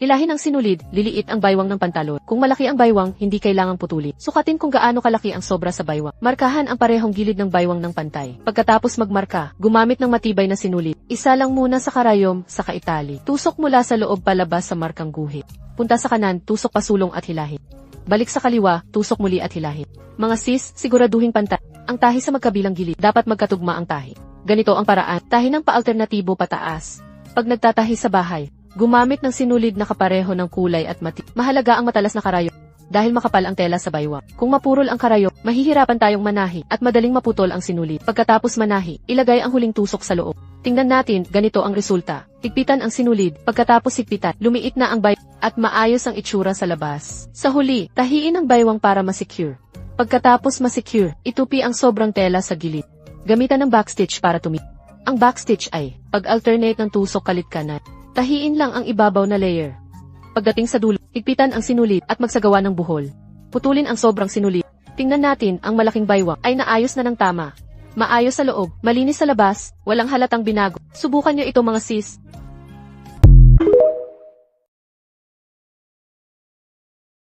Hilahin ang sinulid, liliit ang baywang ng pantalon. Kung malaki ang baywang, hindi kailangang putuli. Sukatin kung gaano kalaki ang sobra sa baywang. Markahan ang parehong gilid ng baywang ng pantay. Pagkatapos magmarka, gumamit ng matibay na sinulid. Isa lang muna sa karayom, sa kaitali. Tusok mula sa loob palabas sa markang guhit. Punta sa kanan, tusok pasulong at hilahin. Balik sa kaliwa, tusok muli at hilahin. Mga sis, siguraduhing pantay. Ang tahi sa magkabilang gilid, dapat magkatugma ang tahi. Ganito ang paraan, tahi ng pa-alternatibo pataas. Pag nagtatahi sa bahay, gumamit ng sinulid na kapareho ng kulay at mati. Mahalaga ang matalas na karayo dahil makapal ang tela sa baywang. Kung mapurol ang karayo, mahihirapan tayong manahi at madaling maputol ang sinulid. Pagkatapos manahi, ilagay ang huling tusok sa loob. Tingnan natin, ganito ang resulta. Higpitan ang sinulid, pagkatapos higpitan, lumiit na ang bay at maayos ang itsura sa labas. Sa huli, tahiin ang baywang para masecure. Pagkatapos masecure, itupi ang sobrang tela sa gilid. Gamitan ng backstitch para tumi. Ang backstitch ay, pag-alternate ng tusok kalit kanan. Tahiin lang ang ibabaw na layer. Pagdating sa dulo, higpitan ang sinulid at magsagawa ng buhol. Putulin ang sobrang sinulid. Tingnan natin, ang malaking baywang ay naayos na ng tama. Maayos sa loob, malinis sa labas, walang halatang binago. Subukan nyo ito mga sis.